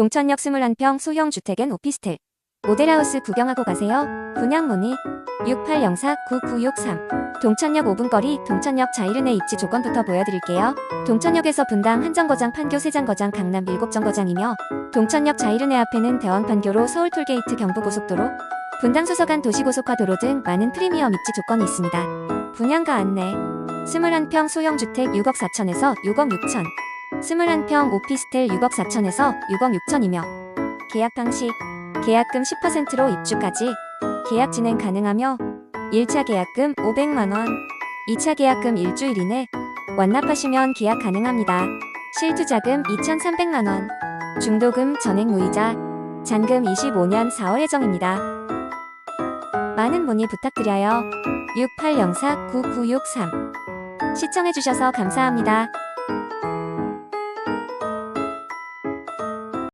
동천역 21평 소형 주택 앤 오피스텔. 모델하우스 구경하고 가세요. 분양 문의 6804-9963 동천역 5분 거리 동천역 자이른의 입지 조건부터 보여드릴게요. 동천역에서 분당 한정거장 판교 세장거장 강남 일곱정거장이며 동천역 자이른의 앞에는 대왕판교로 서울 톨게이트 경부고속도로 분당 수서간 도시고속화도로 등 많은 프리미엄 입지 조건이 있습니다. 분양가 안내 21평 소형주택 6억 4천에서 6억 6천 21평 오피스텔 6억 4천에서 6억 6천이며 계약 방식 계약금 10%로 입주까지 계약 진행 가능하며 1차 계약금 500만원 2차 계약금 일주일 이내 완납하시면 계약 가능합니다. 실투자금 2,300만원 중도금 전액 무이자 잔금 25년 4월 예정입니다. 많은 문의 부탁드려요. 6804-9963 시청해주셔서 감사합니다.